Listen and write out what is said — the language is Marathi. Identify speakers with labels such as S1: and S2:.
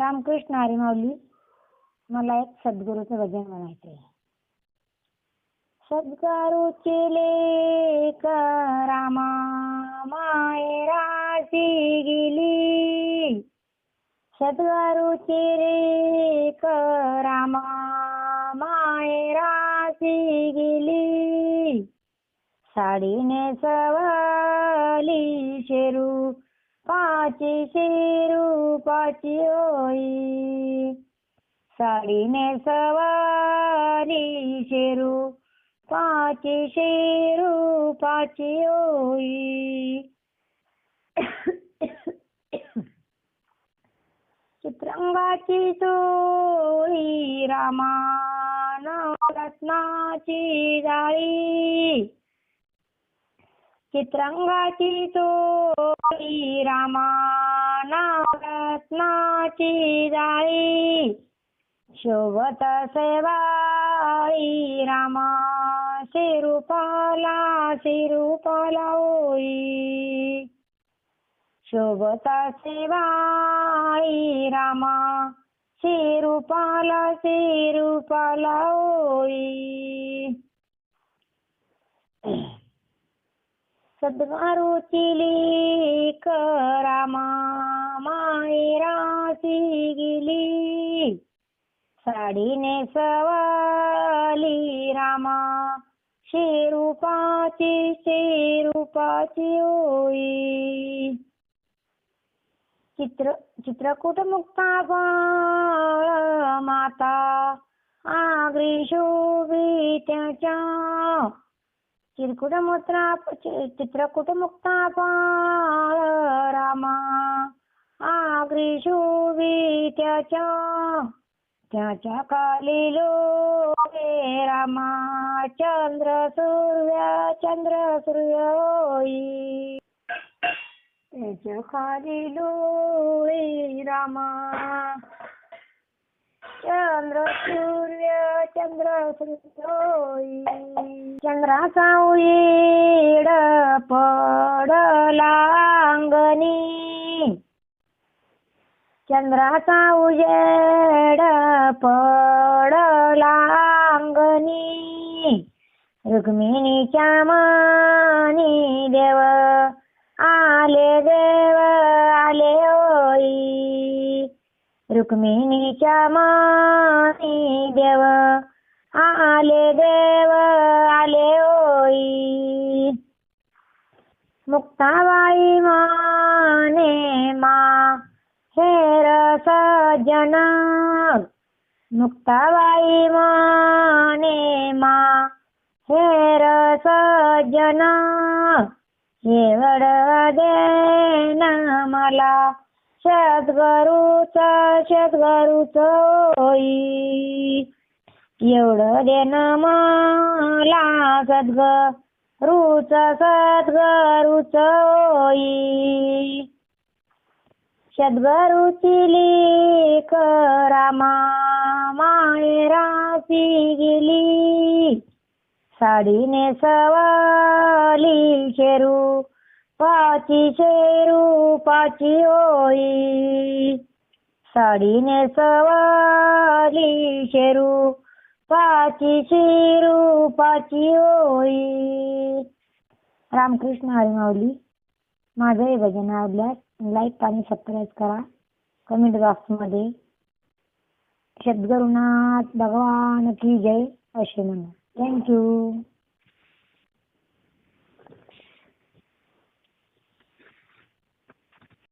S1: रामकृष्ण हरी माऊली मला एक सद्गुरूचं भजन म्हणायचंय. सद्गारू सद्गुरूची रामा मायराशी गेली. सद्गुरूची रेक रामा मायराशी गेली. साडीने सवाली शेरू पाची रूपाची होई. साडीने सवारी शेरू पाची रूपाची होई. चित्रंगाची चोळी रामान रत्नाची जाळी. चित्रंगाची चोळी रामान रत्नाची जाळी शोभत सेवाळी रामा शिरूपाला शिरूपाला होई शोभता सेवाई रामा शिरूपाला शिरूपाला होई सद्गारूची लेक रामा मायराशी गेली. साडीने सवाली रामा शेरूपाची शेरूपाची होई चित्र चित्रकूट मुक्ता बाळ माता आग्री शोभी त्याच्या मुद्रा चित्रकूट मुक्ता बाळ रामा आग्री शोभित्याच्या त्याच्याखाली लोळे रामा। चंद्र सूर्य चंद्र सूर्य होई त्याच्याखाली लोळे रामा। चंद्र सूर्य चंद्र सूर्य चंद्राचा उड पडला अंगणी चंद्राचा उजेड पडला अंगणी रुक्मिणीच्या मानी देव आले देव रुक्मिणीच्या मानी देव. आले देव आले ओई मुक्ताबाई माने मा हेर सज्जन. मुक्ताबाई माने मा हेर हे वड देना मला. सद्गुरूचा सद्गुरूच होई. एवढं देन मला रुच सद्गुरूच होई. सद्गुरूची लेक रामा मायराशी गेली. साडीने सवाली शेरू पाची रूपाची होई साडीने सवाली शेरू पाची रूपाची होई रामकृष्ण हरिमाऊली माझं हे भजन आवडल्यास लाईक आणि सबस्क्राईब करा. कमेंट बॉक्समध्ये सद्गुरुनाथ भगवान की जय असे म्हणा. थँक्यू